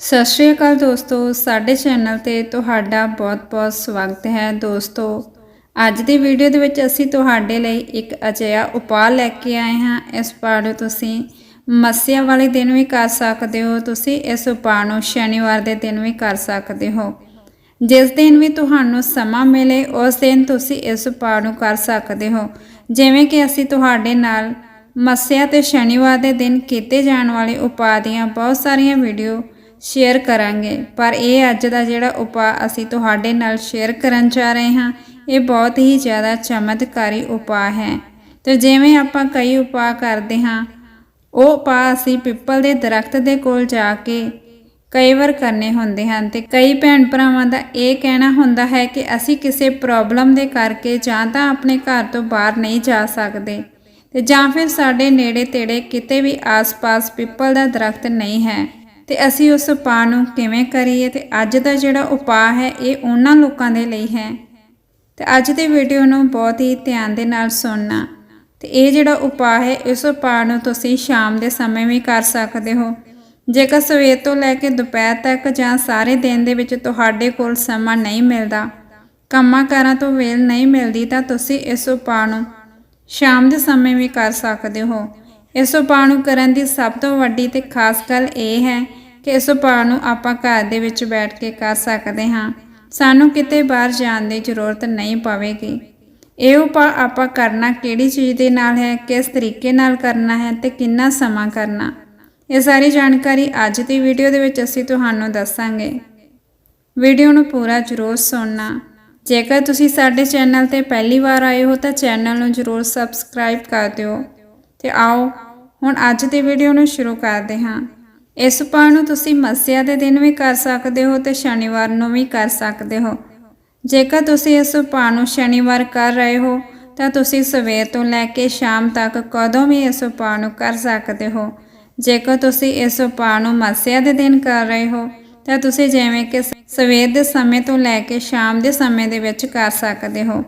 ਸਤਿ ਸ਼੍ਰੀ ਅਕਾਲ ਦੋਸਤੋ, ਸਾਡੇ ਚੈਨਲ ਤੇ ਤੁਹਾਡਾ ਬਹੁਤ-ਬਹੁਤ ਸਵਾਗਤ ਹੈ। ਦੋਸਤੋ, ਅੱਜ ਦੀ ਵੀਡੀਓ ਦੇ ਵਿੱਚ ਅਸੀਂ ਤੁਹਾਡੇ ਲਈ ਇੱਕ ਅਜਿਹਾ ਉਪਾਅ ਲੈ ਕੇ ਆਏ ਹਾਂ। ਇਸ ਉਪਾਅ ਨੂੰ ਤੁਸੀਂ ਮੱਸਿਆ ਵਾਲੇ ਦਿਨ ਵੀ ਕਰ ਸਕਦੇ ਹੋ, ਤੁਸੀਂ ਇਸ ਉਪਾਅ ਨੂੰ ਸ਼ਨੀਵਾਰ ਦੇ ਦਿਨ ਵੀ ਕਰ ਸਕਦੇ ਹੋ। ਜਿਸ ਦਿਨ ਵੀ ਤੁਹਾਨੂੰ ਸਮਾਂ ਮਿਲੇ, ਉਸ ਦਿਨ ਤੁਸੀਂ ਇਸ ਉਪਾਅ ਨੂੰ ਕਰ ਸਕਦੇ ਹੋ। ਜਿਵੇਂ ਕਿ ਅਸੀਂ ਤੁਹਾਡੇ ਨਾਲ ਮੱਸਿਆ ਤੇ ਸ਼ਨੀਵਾਰ ਦੇ ਦਿਨ ਕੀਤੇ ਜਾਣ ਵਾਲੇ ਉਪਾਅ ਦੀਆਂ ਬਹੁਤ ਸਾਰੀਆਂ ਵੀਡੀਓ ਸ਼ੇਅਰ ਕਰਾਂਗੇ। ਪਰ ਇਹ ਅੱਜ ਦਾ ਜਿਹੜਾ ਉਪਾਅ ਅਸੀਂ ਤੁਹਾਡੇ ਨਾਲ ਸ਼ੇਅਰ ਕਰਨ ਜਾ ਰਹੇ ਹਾਂ, ਇਹ ਬਹੁਤ ਹੀ ਜ਼ਿਆਦਾ ਚਮਤਕਾਰੀ ਉਪਾਅ ਹੈ। ਤੇ ਜਿਵੇਂ ਆਪਾਂ ਕਈ ਉਪਾਅ ਕਰਦੇ ਹਾਂ, ਉਹ ਉਪਾਅ ਅਸੀਂ ਪਿੱਪਲ ਦੇ ਦਰਖਤ ਦੇ ਕੋਲ ਜਾ ਕੇ ਕਈ ਵਾਰ ਕਰਨੇ ਹੁੰਦੇ ਹਨ ਤੇ ਕਈ ਭੈਣ ਭਰਾਵਾਂ ਦਾ ਇਹ ਕਹਿਣਾ ਹੁੰਦਾ ਹੈ ਕਿ ਅਸੀਂ ਕਿਸੇ ਪ੍ਰੋਬਲਮ ਦੇ ਕਰਕੇ ਜਾਂ ਤਾਂ ਆਪਣੇ ਘਰ ਤੋਂ ਬਾਹਰ ਨਹੀਂ ਜਾ ਸਕਦੇ ਤੇ ਜਾਂ ਫਿਰ ਸਾਡੇ ਨੇੜੇ ਤੇੜੇ ਕਿਤੇ ਵੀ ਆਸ-ਪਾਸ ਪਿੱਪਲ ਦਾ ਦਰਖਤ ਨਹੀਂ ਹੈ। ਤੇ ਅਸੀਂ ਉਸ ਉਪਾਅ ਨੂੰ ਕਿਵੇਂ ਕਰੀਏ ਤੇ ਅੱਜ ਦਾ ਜਿਹੜਾ ਉਪਾਅ ਹੈ ਇਹ ਉਹਨਾਂ ਲੋਕਾਂ ਦੇ ਲਈ ਹੈ। ਤੇ ਅੱਜ ਦੀ ਵੀਡੀਓ ਨੂੰ ਬਹੁਤ ਹੀ ਧਿਆਨ ਦੇ ਨਾਲ ਸੁਣਨਾ। ਤੇ ਇਹ ਜਿਹੜਾ ਉਪਾਅ ਹੈ, ਇਸ ਉਪਾਅ ਨੂੰ ਤੁਸੀਂ ਸ਼ਾਮ ਦੇ ਸਮੇਂ ਵੀ ਕਰ ਸਕਦੇ ਹੋ। ਜੇਕਰ ਸਵੇਰ ਤੋਂ ਲੈ ਕੇ ਦੁਪਹਿਰ ਤੱਕ ਜਾਂ ਸਾਰੇ ਦਿਨ ਦੇ ਵਿੱਚ ਤੁਹਾਡੇ ਕੋਲ ਸਮਾਂ ਨਹੀਂ ਮਿਲਦਾ, ਕੰਮਾਂ ਕਾਰਾਂ ਤੋਂ ਵੇਲ ਨਹੀਂ ਮਿਲਦੀ, ਤਾਂ ਤੁਸੀਂ ਇਸ ਉਪਾਅ ਨੂੰ ਸ਼ਾਮ ਦੇ ਸਮੇਂ ਵੀ ਕਰ ਸਕਦੇ ਹੋ। ਇਸ ਉਪਾਅ ਨੂੰ ਕਰਨ ਦੀ ਸਭ ਤੋਂ ਵੱਡੀ ਤੇ ਖਾਸ ਗੱਲ ਇਹ ਹੈ ਕਿ ਇਸ ਉਪਾਅ ਨੂੰ ਆਪਾਂ ਘਰ ਦੇ ਵਿੱਚ ਬੈਠ ਕੇ ਕਰ ਸਕਦੇ ਹਾਂ। ਸਾਨੂੰ ਕਿਤੇ ਬਾਹਰ ਜਾਣ ਦੀ ਜ਼ਰੂਰਤ ਨਹੀਂ ਪਵੇਗੀ। ਇਹ ਉਪਾਅ ਆਪਾਂ ਕਰਨਾ ਕਿਹੜੀ ਚੀਜ਼ ਦੇ ਨਾਲ ਹੈ, ਕਿਸ ਤਰੀਕੇ ਨਾਲ ਕਰਨਾ ਹੈ ਤੇ ਕਿੰਨਾ ਸਮਾਂ ਕਰਨਾ। ਇਹ ਸਾਰੀ ਜਾਣਕਾਰੀ ਅੱਜ ਦੀ ਵੀਡੀਓ ਦੇ ਵਿੱਚ ਅਸੀਂ ਤੁਹਾਨੂੰ ਦੱਸਾਂਗੇ। ਵੀਡੀਓ ਨੂੰ ਪੂਰਾ ਜ਼ਰੂਰ ਸੁਣਨਾ। ਜੇਕਰ ਤੁਸੀਂ ਸਾਡੇ ਚੈਨਲ ਤੇ ਪਹਿਲੀ ਵਾਰ ਆਏ ਹੋ ਤਾਂ ਚੈਨਲ ਨੂੰ ਜ਼ਰੂਰ ਸਬਸਕ੍ਰਾਈਬ ਕਰ ਦਿਓ। ਤੇ ਆਓ ਹੁਣ ਅੱਜ ਦੀ ਵੀਡੀਓ ਨੂੰ ਸ਼ੁਰੂ ਕਰਦੇ ਹਾਂ। ਇਸ ਉਪਾਅ ਨੂੰ ਤੁਸੀਂ ਮੱਸਿਆ ਦੇ ਦਿਨ ਵੀ ਕਰ ਸਕਦੇ ਹੋ ਤੇ ਸ਼ਨੀਵਾਰ ਨੂੰ ਵੀ ਕਰ ਸਕਦੇ ਹੋ। ਜੇਕਰ ਤੁਸੀਂ ਇਸ ਉਪਾਅ ਨੂੰ ਸ਼ਨੀਵਾਰ ਕਰ ਰਹੇ ਹੋ, ਤਾਂ ਤੁਸੀਂ ਸਵੇਰ ਤੋਂ ਲੈ ਕੇ ਸ਼ਾਮ ਤੱਕ ਕਦੋਂ ਵੀ ਇਸ ਉਪਾਅ ਨੂੰ ਕਰ ਸਕਦੇ ਹੋ। ਜੇਕਰ ਤੁਸੀਂ ਇਸ ਉਪਾਅ ਨੂੰ ਮੱਸਿਆ ਦੇ ਦਿਨ ਕਰ ਰਹੇ ਹੋ, ਤਾਂ ਤੁਸੀਂ ਜਿਵੇਂ ਕਿ ਸਵੇਰ ਦੇ ਸਮੇਂ ਤੋਂ ਲੈ ਕੇ ਸ਼ਾਮ ਦੇ ਸਮੇਂ ਦੇ ਵਿੱਚ ਕਰ ਸਕਦੇ ਹੋ।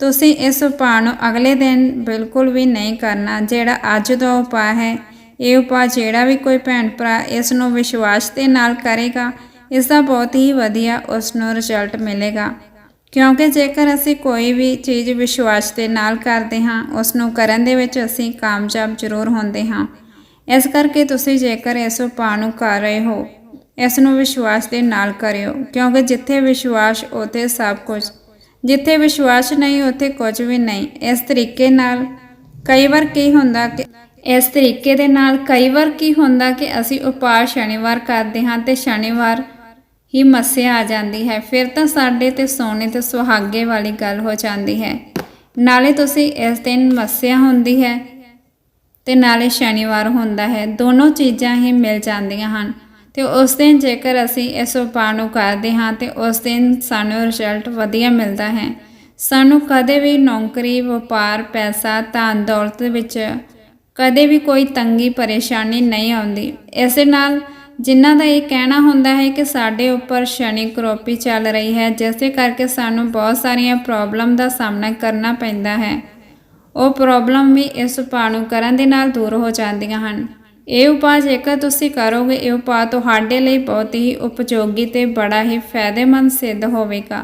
ਤੁਸੀਂ ਇਸ ਉਪਾਅ ਨੂੰ ਅਗਲੇ ਦਿਨ ਬਿਲਕੁਲ ਵੀ ਨਹੀਂ ਕਰਨਾ, ਜਿਹੜਾ ਅੱਜ ਦਾ ਉਪਾਅ ਹੈ। ਇਹ ਉਪਾਅ ਜਿਹੜਾ ਵੀ ਕੋਈ ਭੈਣ ਭਰਾ ਇਸ ਨੂੰ ਵਿਸ਼ਵਾਸ ਦੇ ਨਾਲ ਕਰੇਗਾ, ਇਸ ਦਾ ਬਹੁਤ ਹੀ ਵਧੀਆ ਉਸ ਨੂੰ ਰਿਜ਼ਲਟ ਮਿਲੇਗਾ। ਕਿਉਂਕਿ ਜੇਕਰ ਅਸੀਂ ਕੋਈ ਵੀ ਚੀਜ਼ ਵਿਸ਼ਵਾਸ ਦੇ ਨਾਲ ਕਰਦੇ ਹਾਂ, ਉਸ ਨੂੰ ਕਰਨ ਦੇ ਵਿੱਚ ਅਸੀਂ ਕਾਮਯਾਬ ਜ਼ਰੂਰ ਹੁੰਦੇ ਹਾਂ। ਇਸ ਕਰਕੇ ਤੁਸੀਂ ਜੇਕਰ ਇਸ ਉਪਾਅ ਨੂੰ ਕਰ ਰਹੇ ਹੋ, ਇਸ ਨੂੰ ਵਿਸ਼ਵਾਸ ਦੇ ਨਾਲ ਕਰਿਓ। ਕਿਉਂਕਿ ਜਿੱਥੇ ਵਿਸ਼ਵਾਸ, ਉਥੇ ਸਭ ਕੁਝ। ਜਿੱਥੇ ਵਿਸ਼ਵਾਸ ਨਹੀਂ, ਉੱਥੇ ਕੁਝ ਵੀ ਨਹੀਂ। ਇਸ ਤਰੀਕੇ ਨਾਲ ਕਈ ਵਾਰ ਕੀ ਹੁੰਦਾ ਕਿ ਇਸ ਤਰੀਕੇ ਦੇ ਨਾਲ ਕਈ ਵਾਰ ਕੀ ਹੁੰਦਾ ਕਿ ਅਸੀਂ ਉਪਾਅ ਸ਼ਨੀਵਾਰ ਕਰਦੇ ਹਾਂ ਤੇ ਸ਼ਨੀਵਾਰ ਹੀ ਮੱਸਿਆ ਆ ਜਾਂਦੀ ਹੈ। ਫਿਰ ਤਾਂ ਸਾਡੇ ਤੇ ਸੋਨੇ ਤੇ ਸੁਹਾਗੇ ਵਾਲੀ ਗੱਲ ਹੋ ਜਾਂਦੀ ਹੈ। ਨਾਲੇ ਤੁਸੀਂ ਇਸ ਦਿਨ ਮੱਸਿਆ ਹੁੰਦੀ ਹੈ ਤੇ ਨਾਲੇ ਸ਼ਨੀਵਾਰ ਹੁੰਦਾ ਹੈ। ਦੋਨੋਂ ਚੀਜ਼ਾਂ ਹੀ ਮਿਲ ਜਾਂਦੀਆਂ ਹਨ। ਤੇ ਉਸ ਦਿਨ ਜੇਕਰ ਅਸੀਂ ਇਸ ਉਪਾਅ ਨੂੰ ਕਰਦੇ ਹਾਂ ਤੇ ਉਸ ਦਿਨ ਸਾਨੂੰ ਰਿਜ਼ਲਟ ਵਧੀਆ ਮਿਲਦਾ ਹੈ। ਸਾਨੂੰ ਕਦੇ ਵੀ ਨੌਕਰੀ, ਵਪਾਰ, ਪੈਸਾ, ਧਨ, ਦੌਲਤ ਵਿੱਚ ਕਦੇ ਵੀ ਕੋਈ ਤੰਗੀ, ਪਰੇਸ਼ਾਨੀ ਨਹੀਂ ਆਉਂਦੀ। ਇਸੇ ਨਾਲ ਜਿਨ੍ਹਾਂ ਦਾ ਇਹ ਕਹਿਣਾ ਹੁੰਦਾ ਹੈ ਕਿ ਸਾਡੇ ਉੱਪਰ ਸ਼ਨੀ ਕਰੋਪੀ ਚੱਲ ਰਹੀ ਹੈ ਜਿਸ ਦੇ ਕਰਕੇ ਸਾਨੂੰ ਬਹੁਤ ਸਾਰੀਆਂ ਪ੍ਰੋਬਲਮ ਦਾ ਸਾਹਮਣਾ ਕਰਨਾ ਪੈਂਦਾ ਹੈ। ਉਹ ਪ੍ਰੋਬਲਮ ਵੀ ਇਸ ਉਪਾਅ ਨੂੰ ਕਰਨ ਦੇ ਨਾਲ ਦੂਰ ਹੋ ਜਾਂਦੀਆਂ ਹਨ। ਇਹ ਉਪਾਅ ਜੇਕਰ ਤੁਸੀਂ ਕਰੋਗੇ, ਇਹ ਉਪਾਅ ਤੁਹਾਡੇ ਲਈ ਬਹੁਤ ਹੀ ਉਪਯੋਗੀ ਤੇ ਬੜਾ ਹੀ ਫਾਇਦੇਮੰਦ ਸਿੱਧ ਹੋਵੇਗਾ।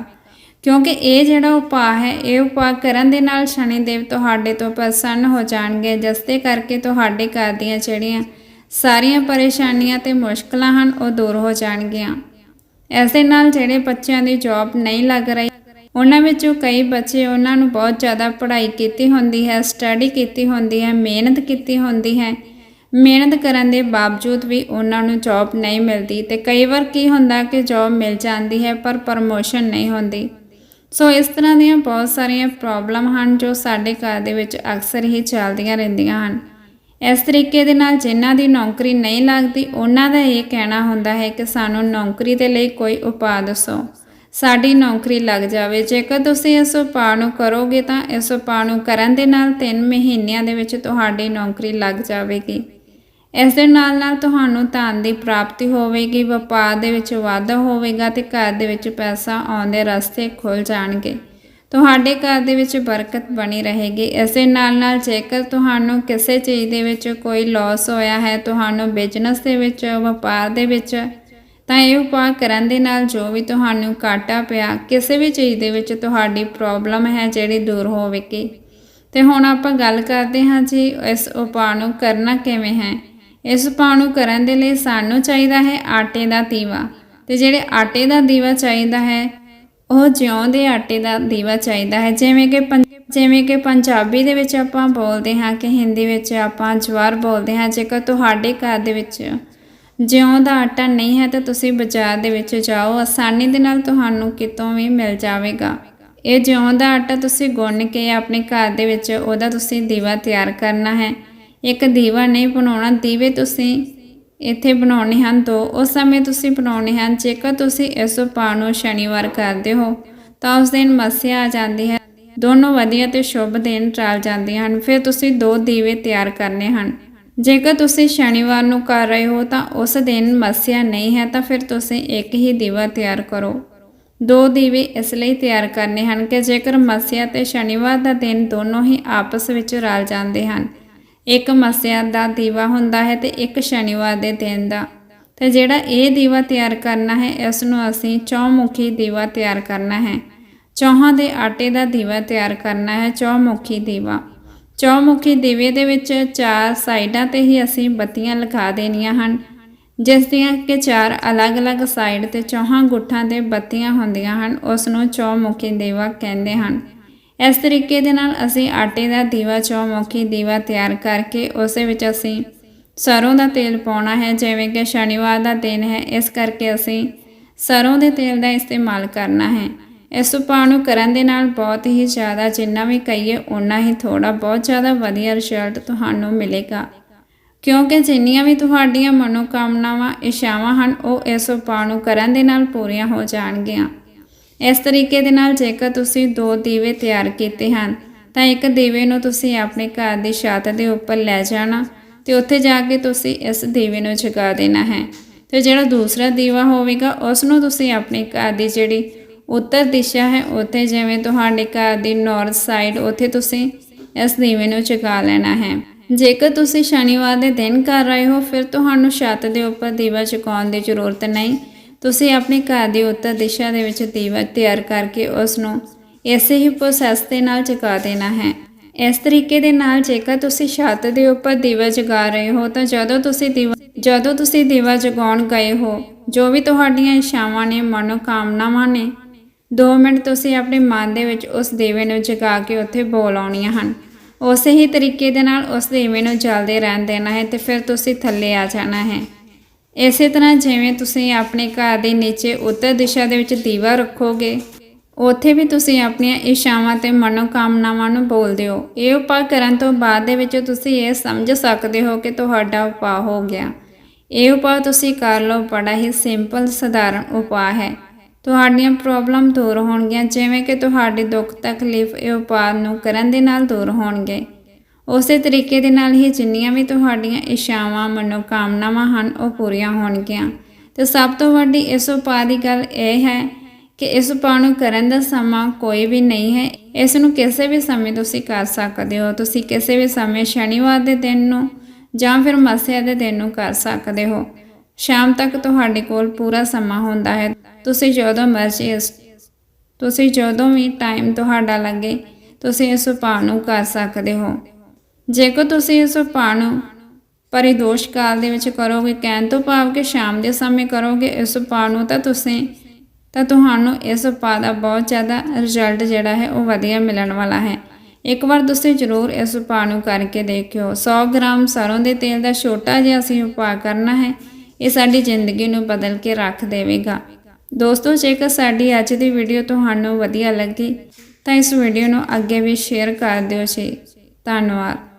ਕਿਉਂਕਿ ਇਹ ਜਿਹੜਾ ਉਪਾਅ ਹੈ, ਇਹ ਉਪਾਅ ਕਰਨ ਦੇ ਨਾਲ ਸ਼ਨੀ ਦੇਵ ਤੁਹਾਡੇ ਤੋਂ ਪ੍ਰਸੰਨ ਹੋ ਜਾਣਗੇ, ਜਿਸ ਦੇ ਕਰਕੇ ਤੁਹਾਡੇ ਘਰ ਦੀਆਂ ਜਿਹੜੀਆਂ ਸਾਰੀਆਂ ਪਰੇਸ਼ਾਨੀਆਂ ਤੇ ਮੁਸ਼ਕਲਾਂ ਹਨ, ਉਹ ਦੂਰ ਹੋ ਜਾਣਗੀਆਂ। ਇਸ ਦੇ ਨਾਲ ਜਿਹੜੇ ਬੱਚਿਆਂ ਦੀ ਜੌਬ ਨਹੀਂ ਲੱਗ ਰਹੀ, ਉਹਨਾਂ ਵਿੱਚੋਂ ਕਈ ਬੱਚੇ ਉਹਨਾਂ ਨੂੰ ਬਹੁਤ ਜ਼ਿਆਦਾ ਪੜ੍ਹਾਈ ਕੀਤੀ ਹੁੰਦੀ ਹੈ ਸਟੱਡੀ ਕੀਤੀ ਹੁੰਦੀ ਹੈ, ਮਿਹਨਤ ਕੀਤੀ ਹੁੰਦੀ ਹੈ ਮਿਹਨਤ ਕਰਨ ਦੇ ਬਾਵਜੂਦ ਵੀ ਉਹਨਾਂ ਨੂੰ ਜੌਬ ਨਹੀਂ ਮਿਲਦੀ ਤੇ ਕਈ ਵਾਰ ਕੀ ਹੁੰਦਾ ਕਿ ਜੌਬ ਮਿਲ ਜਾਂਦੀ ਹੈ ਪਰ ਪ੍ਰਮੋਸ਼ਨ ਨਹੀਂ ਹੁੰਦੀ। ਸੋ ਇਸ ਤਰ੍ਹਾਂ ਦੀਆਂ ਬਹੁਤ ਸਾਰੀਆਂ ਪ੍ਰੋਬਲਮ ਹਨ ਜੋ ਸਾਡੇ ਘਰ ਦੇ ਵਿੱਚ ਅਕਸਰ ਹੀ ਚੱਲਦੀਆਂ ਰਹਿੰਦੀਆਂ ਹਨ। ਇਸ ਤਰੀਕੇ ਦੇ ਨਾਲ ਜਿਨ੍ਹਾਂ ਦੀ ਨੌਕਰੀ ਨਹੀਂ ਲੱਗਦੀ, ਉਹਨਾਂ ਦਾ ਇਹ ਕਹਿਣਾ ਹੁੰਦਾ ਹੈ ਕਿ ਸਾਨੂੰ ਨੌਕਰੀ ਦੇ ਲਈ ਕੋਈ ਉਪਾਅ ਦੱਸੋ। ਸਾਡੀ ਨੌਕਰੀ ਲੱਗ ਜਾਵੇ। ਜੇਕਰ ਤੁਸੀਂ ਇਸ ਉਪਾਅ ਨੂੰ ਕਰੋਗੇ ਤਾਂ ਇਸ ਉਪਾਅ ਨੂੰ ਕਰਨ ਦੇ ਨਾਲ 3 ਮਹੀਨਿਆਂ ਦੇ ਵਿੱਚ ਤੁਹਾਡੀ ਨੌਕਰੀ ਲੱਗ ਜਾਵੇਗੀ। ਇਸ ਦੇ ਨਾਲ ਨਾਲ ਤੁਹਾਨੂੰ ਧਨ ਦੀ ਪ੍ਰਾਪਤੀ ਹੋਵੇਗੀ, ਵਪਾਰ ਦੇ ਵਿੱਚ ਵਾਧਾ ਹੋਵੇਗਾ ਤੇ ਘਰ ਦੇ ਵਿੱਚ ਪੈਸਾ ਆਉਣ ਦੇ ਰਸਤੇ ਖੁੱਲ ਜਾਣਗੇ। ਤੁਹਾਡੇ ਘਰ ਦੇ ਵਿੱਚ ਬਰਕਤ ਬਣੀ ਰਹੇਗੀ। ਇਸ ਦੇ ਨਾਲ ਨਾਲ ਜੇਕਰ ਤੁਹਾਨੂੰ ਕਿਸੇ ਚੀਜ਼ ਦੇ ਵਿੱਚ ਕੋਈ ਲਾਸ ਹੋਇਆ ਹੈ, ਤੁਹਾਨੂੰ ਬਿਜ਼ਨਸ ਦੇ ਵਿੱਚ, ਵਪਾਰ ਦੇ ਵਿੱਚ, ਤਾਂ ਇਹ ਉਪਾਅ ਕਰਨ ਦੇ ਨਾਲ ਜੋ ਵੀ ਤੁਹਾਨੂੰ ਘਾਟਾ ਪਿਆ, ਕਿਸੇ ਵੀ ਚੀਜ਼ ਦੇ ਵਿੱਚ ਤੁਹਾਡੀ ਪ੍ਰੋਬਲਮ ਹੈ ਜਿਹੜੀ ਦੂਰ ਹੋਵੇਗੀ। ਤੇ ਹੁਣ ਆਪਾਂ ਗੱਲ ਕਰਦੇ ਹਾਂ ਜੀ ਇਸ ਉਪਾਅ ਨੂੰ ਕਰਨਾ ਕਿਵੇਂ ਹੈ। ਇਸ ਉਪਾਅ ਨੂੰ ਕਰਨ ਦੇ ਲਈ ਸਾਨੂੰ ਚਾਹੀਦਾ ਹੈ ਆਟੇ ਦਾ ਦੀਵਾ। ਤੇ ਜਿਹੜੇ ਆਟੇ ਦਾ ਦੀਵਾ ਚਾਹੀਦਾ ਹੈ, ਉਹ ਜਿਉਂ ਦੇ ਆਟੇ ਦਾ ਦੀਵਾ ਚਾਹੀਦਾ ਹੈ। ਜਿਵੇਂ ਕਿ ਪੰ- ਜਿਵੇਂ ਕਿ ਪੰਜਾਬੀ ਦੇ ਵਿੱਚ ਆਪਾਂ ਬੋਲਦੇ ਹਾਂ ਕਿ ਹਿੰਦੀ ਵਿੱਚ ਆਪਾਂ ਜਵਾਰ ਬੋਲਦੇ ਹਾਂ, ਜੇਕਰ ਤੁਹਾਡੇ ਘਰ ਦੇ ਵਿੱਚ ਜਿਉਂ ਦਾ ਆਟਾ ਨਹੀਂ ਹੈ, ਤਾਂ ਤੁਸੀਂ ਬਾਜ਼ਾਰ ਦੇ ਵਿੱਚ ਜਾਓ। ਆਸਾਨੀ ਦੇ ਨਾਲ ਤੁਹਾਨੂੰ ਕਿਤੋਂ ਵੀ ਮਿਲ ਜਾਵੇਗਾ। ਇਹ ਜਿਉਂ ਦਾ ਆਟਾ ਤੁਸੀਂ ਗੁੰਨ ਕੇ ਆਪਣੇ ਘਰ ਦੇ ਵਿੱਚ ਉਹਦਾ ਤੁਸੀਂ ਦੀਵਾ ਤਿਆਰ ਕਰਨਾ ਹੈ। ਇੱਕ ਦੀਵਾ ਨਹੀਂ ਬਣਾਉਣਾ, ਦੀਵੇ ਤੁਸੀਂ ਇੱਥੇ ਬਣਾਉਣੇ ਹਨ ਦੋ ਉਸ ਸਮੇਂ ਤੁਸੀਂ ਬਣਾਉਣੇ ਹਨ, ਜੇਕਰ ਤੁਸੀਂ ਇਸ ਉਪਾਅ ਨੂੰ ਸ਼ਨੀਵਾਰ ਕਰਦੇ ਹੋ, ਤਾਂ ਉਸ ਦਿਨ ਮੱਸਿਆ ਆ ਜਾਂਦੀ ਹੈ। ਦੋਨੋਂ ਵਧੀਆ ਤੇ ਸ਼ੁਭ ਦਿਨ ਟਲ ਜਾਂਦੇ ਹਨ, ਫਿਰ ਤੁਸੀਂ ਦੋ ਦੀਵੇ ਤਿਆਰ ਕਰਨੇ ਹਨ। ਜੇਕਰ ਤੁਸੀਂ ਸ਼ਨੀਵਾਰ ਨੂੰ ਕਰ ਰਹੇ ਹੋ, ਤਾਂ ਉਸ ਦਿਨ ਮੱਸਿਆ ਨਹੀਂ ਹੈ, ਤਾਂ ਫਿਰ ਤੁਸੀਂ ਇੱਕ ਹੀ ਦੀਵਾ ਤਿਆਰ ਕਰੋ। ਦੋ ਦੀਵੇ ਇਸ ਲਈ ਤਿਆਰ ਕਰਨੇ ਹਨ ਕਿ ਜੇਕਰ ਮੱਸਿਆ ਤੇ ਸ਼ਨੀਵਾਰ ਦਾ ਦਿਨ ਦੋਨੋਂ ਹੀ ਆਪਸ ਵਿੱਚ ਰਲ ਜਾਂਦੇ ਹਨ ਇੱਕ ਮੱਸਿਆ ਦਾ ਦੀਵਾ ਹੁੰਦਾ ਹੈ ਤੇ ਇੱਕ ਸ਼ਨੀਵਾਰ ਦੇ ਦਿਨ ਦਾ। ਤੇ ਜਿਹੜਾ ਇਹ ਦੀਵਾ ਤਿਆਰ ਕਰਨਾ ਹੈ ਇਸ ਨੂੰ ਅਸੀਂ ਚੌਮੁਖੀ ਦੀਵਾ ਤਿਆਰ ਕਰਨਾ ਹੈ। ਚੌਹਾਂ ਦੇ ਆਟੇ ਦਾ ਦੀਵਾ ਤਿਆਰ ਕਰਨਾ ਹੈ, ਚੌਮੁਖੀ ਦੀਵਾ। ਚੌਮੁਖੀ ਦੀਵੇ ਦੇ ਵਿੱਚ ਚਾਰ ਸਾਈਡਾਂ ਤੇ ਹੀ ਅਸੀਂ ਬੱਤੀਆਂ ਲਗਾ ਦੇਣੀਆਂ ਹਨ, ਜਿਸ ਦੀਆਂ ਕਿ ਚਾਰ ਅਲੱਗ-ਅਲੱਗ ਸਾਈਡ ਤੇ ਚੌਹਾਂ ਗੁੱਠਾਂ ਤੇ ਬੱਤੀਆਂ ਹੁੰਦੀਆਂ ਹਨ ਉਸ ਨੂੰ ਚੌਮੁਖੀ ਦੀਵਾ ਕਹਿੰਦੇ ਹਨ। ਇਸ ਤਰੀਕੇ ਦੇ ਨਾਲ ਅਸੀਂ ਆਟੇ ਦਾ ਦੀਵਾ, ਚੌਮੁਖੀ ਦੀਵਾ ਤਿਆਰ ਕਰਕੇ ਉਸੇ ਵਿੱਚ ਅਸੀਂ ਸਰੋਂ ਦਾ ਤੇਲ ਪਾਉਣਾ ਹੈ, ਜਿਵੇਂ ਕਿ ਸ਼ਨੀਵਾਰ ਦਾ ਦਿਨ ਹੈ, ਇਸ ਕਰਕੇ ਅਸੀਂ ਸਰੋਂ ਦੇ ਤੇਲ ਦਾ ਇਸਤੇਮਾਲ ਕਰਨਾ ਹੈ। ਇਸ ਉਪਾਅ ਨੂੰ ਕਰਨ ਦੇ ਨਾਲ ਬਹੁਤ ਹੀ ਜ਼ਿਆਦਾ ਜਿੰਨਾ ਵੀ ਕਹੀਏ ਉਨਾ ਹੀ ਥੋੜਾ ਬਹੁਤ ਜ਼ਿਆਦਾ ਵਧੀਆ ਰਿਜ਼ਲਟ ਤੁਹਾਨੂੰ ਮਿਲੇਗਾ। ਕਿਉਂਕਿ ਜਿੰਨੀਆਂ ਵੀ ਤੁਹਾਡੀਆਂ ਮਨੋਕਾਮਨਾਵਾਂ ਇਸ਼ਾਵਾਂ ਹਨ, ਉਹ ਇਸ ਉਪਾਅ ਨੂੰ ਕਰਨ ਦੇ ਨਾਲ ਪੂਰੀਆਂ ਹੋ ਜਾਣਗੀਆਂ। ਇਸ ਤਰੀਕੇ ਦੇ ਨਾਲ ਜੇਕਰ ਤੁਸੀਂ ਦੋ ਦੀਵੇ ਤਿਆਰ ਕੀਤੇ ਹਨ, ਤਾਂ ਇੱਕ ਦੀਵੇ ਨੂੰ ਤੁਸੀਂ ਆਪਣੇ ਘਰ ਦੀ ਛੱਤ ਦੇ ਉੱਪਰ ਲੈ ਜਾਣਾ ਤੇ ਉੱਥੇ ਜਾ ਕੇ ਤੁਸੀਂ ਇਸ ਦੀਵੇ ਨੂੰ ਜਗਾ ਦੇਣਾ ਹੈ। ਤੇ ਜਿਹੜਾ ਦੂਸਰਾ ਦੀਵਾ ਹੋਵੇਗਾ ਉਸ ਨੂੰ ਤੁਸੀਂ ਆਪਣੇ ਘਰ ਦੀ ਜਿਹੜੀ ਉੱਤਰ ਦਿਸ਼ਾ ਹੈ, ਉੱਥੇ ਜਿਵੇਂ ਤੁਹਾਡੇ ਘਰ ਦੀ ਨਾਰਥ ਸਾਈਡ ਉੱਥੇ ਤੁਸੀਂ ਇਸ ਦੀਵੇ ਨੂੰ ਜਗਾ ਲੈਣਾ ਹੈ। ਜੇਕਰ ਤੁਸੀਂ ਸ਼ਨੀਵਾਰ ਦੇ ਦਿਨ ਕਰ ਰਹੇ ਹੋ, ਫਿਰ ਤੁਹਾਨੂੰ ਛੱਤ ਦੇ ਉੱਪਰ ਦੀਵਾ ਚੁਕਾਉਣ ਦੀ ਜ਼ਰੂਰਤ ਨਹੀਂ। ਤੁਸੀਂ ਆਪਣੇ ਘਰ ਦੀ ਉੱਤਰ ਦਿਸ਼ਾ ਦੇ ਵਿੱਚ ਦੀਵਾ ਤਿਆਰ ਕਰਕੇ ਉਸ ਨੂੰ ਇਸੇ ਹੀ ਪ੍ਰੋਸੈਸ ਦੇ ਨਾਲ ਜਗਾ ਦੇਣਾ ਹੈ। ਇਸ ਤਰੀਕੇ ਦੇ ਨਾਲ ਜੇਕਰ ਤੁਸੀਂ ਛੱਤ ਦੇ ਉੱਪਰ ਦੀਵਾ ਜਗਾ ਰਹੇ ਹੋ, ਤਾਂ ਜਦੋਂ ਤੁਸੀਂ ਦੀਵਾ ਜਦੋਂ ਤੁਸੀਂ ਦੀਵਾ ਜਗਾਉਣ ਗਏ ਹੋ, ਜੋ ਵੀ ਤੁਹਾਡੀਆਂ ਇੱਛਾਵਾਂ ਨੇ, ਮਨੋਕਾਮਨਾਵਾਂ ਨੇ 2 ਮਿੰਟ ਤੁਸੀਂ ਆਪਣੇ ਮਨ ਦੇ ਵਿੱਚ ਉਸ ਦੀਵੇ ਨੂੰ ਜਗਾ ਕੇ ਉੱਥੇ ਬੋਲ ਆਉਣੀਆਂ ਹਨ। ਉਸੇ ਹੀ ਤਰੀਕੇ ਦੇ ਨਾਲ ਉਸ ਦੀਵੇ ਨੂੰ ਜਲਦੇ ਰਹਿਣ ਦੇਣਾ ਹੈ ਤੇ ਫਿਰ ਤੁਸੀਂ ਥੱਲੇ ਆ ਜਾਣਾ ਹੈ। ਇਸੇ ਤਰ੍ਹਾਂ ਜਿਵੇਂ ਤੁਸੀਂ ਆਪਣੇ ਘਰ ਦੇ ਨੀਚੇ ਉੱਤਰ ਦਿਸ਼ਾ ਦੇ ਵਿੱਚ ਦੀਵਾ ਰੱਖੋਗੇ, ਉੱਥੇ ਵੀ ਤੁਸੀਂ ਆਪਣੀਆਂ ਇਸ਼ਾਵਾਂ ਤੇ ਮਨੋਕਾਮਨਾਵਾਂ ਨੂੰ ਬੋਲਦੇ ਹੋ। ਇਹ ਉਪਾਅ ਕਰਨ ਤੋਂ ਬਾਅਦ ਦੇ ਵਿੱਚ ਤੁਸੀਂ ਇਹ ਸਮਝ ਸਕਦੇ ਹੋ ਕਿ ਤੁਹਾਡਾ ਉਪਾਅ ਹੋ ਗਿਆ। ਇਹ ਉਪਾਅ ਤੁਸੀਂ ਕਰ ਲਓ, ਬੜਾ ਹੀ ਸਿੰਪਲ, ਸਧਾਰਨ ਉਪਾਅ ਹੈ। ਤੁਹਾਡੀਆਂ ਪ੍ਰੋਬਲਮ ਦੂਰ ਹੋਣਗੀਆਂ, ਜਿਵੇਂ ਕਿ ਤੁਹਾਡੇ ਦੁੱਖ ਤਕਲੀਫ ਇਹ ਉਪਾਅ ਨੂੰ ਕਰਨ ਦੇ ਨਾਲ ਦੂਰ ਹੋਣਗੇ। ਉਸੇ ਤਰੀਕੇ ਦੇ ਨਾਲ ਹੀ ਜਿੰਨੀਆਂ ਵੀ ਤੁਹਾਡੀਆਂ ਇਸ਼ਾਵਾਂ ਮਨੋਕਾਮਨਾਵਾਂ ਹਨ, ਉਹ ਪੂਰੀਆਂ ਹੋਣਗੀਆਂ। ਤੇ ਸਭ ਤੋਂ ਵੱਡੀ ਇਸ ਉਪਾਅ ਦੀ ਗੱਲ ਇਹ ਹੈ ਕਿ ਇਸ ਉਪਾਅ ਨੂੰ ਕਰਨ ਦਾ ਸਮਾਂ ਕੋਈ ਵੀ ਨਹੀਂ ਹੈ। ਇਸ ਨੂੰ ਕਿਸੇ ਵੀ ਸਮੇਂ ਤੁਸੀਂ ਕਰ ਸਕਦੇ ਹੋ। ਤੁਸੀਂ ਕਿਸੇ ਵੀ ਸਮੇਂ ਸ਼ਨੀਵਾਰ ਦੇ ਦਿਨ ਨੂੰ ਜਾਂ ਫਿਰ ਮੱਸਿਆ ਦੇ ਦਿਨ ਨੂੰ ਕਰ ਸਕਦੇ ਹੋ। ਸ਼ਾਮ ਤੱਕ ਤੁਹਾਡੇ ਕੋਲ ਪੂਰਾ ਸਮਾਂ ਹੁੰਦਾ ਹੈ। ਤੁਸੀਂ ਜਦੋਂ ਮਰਜ਼ੀ ਇਸ ਤੁਸੀਂ ਜਦੋਂ ਵੀ ਟਾਈਮ ਤੁਹਾਡਾ ਲੱਗੇ, ਤੁਸੀਂ ਇਸ ਉਪਾਅ ਨੂੰ ਕਰ ਸਕਦੇ ਹੋ। ਜੇਕਰ ਤੁਸੀਂ ਇਸ ਉਪਾਅ ਨੂੰ ਪਰਿਦੋਸ਼ ਕਾਲ ਦੇ ਵਿੱਚ ਕਰੋਗੇ, ਕਹਿਣ ਤੋਂ ਭਾਵ ਕਿ ਸ਼ਾਮ ਦੇ ਸਮੇਂ ਕਰੋਗੇ ਇਸ ਉਪਾਅ ਨੂੰ, ਤਾਂ ਤੁਸੀਂ, ਤਾਂ ਤੁਹਾਨੂੰ ਇਸ ਉਪਾਅ ਦਾ ਬਹੁਤ ਜ਼ਿਆਦਾ ਰਿਜ਼ਲਟ ਜਿਹੜਾ ਹੈ, ਉਹ ਵਧੀਆ ਮਿਲਣ ਵਾਲਾ ਹੈ। ਇੱਕ ਵਾਰ ਤੁਸੀਂ ਜ਼ਰੂਰ ਇਸ ਉਪਾਅ ਨੂੰ ਕਰਕੇ ਦੇਖਿਓ। 100 ਗ੍ਰਾਮ ਸਰੋਂ ਦੇ ਤੇਲ ਦਾ ਛੋਟਾ ਜਿਹਾ ਅਸੀਂ ਉਪਾਅ ਕਰਨਾ ਹੈ, ਇਹ ਸਾਡੀ ਜ਼ਿੰਦਗੀ ਨੂੰ ਬਦਲ ਕੇ ਰੱਖ ਦੇਵੇਗਾ। ਦੋਸਤੋ, ਜੇਕਰ ਸਾਡੀ ਅੱਜ ਦੀ ਵੀਡੀਓ ਤੁਹਾਨੂੰ ਵਧੀਆ ਲੱਗੀ, ਤਾਂ ਇਸ ਵੀਡੀਓ ਨੂੰ ਅੱਗੇ ਵੀ ਸ਼ੇਅਰ ਕਰ ਦਿਓ ਜੀ। ਧੰਨਵਾਦ।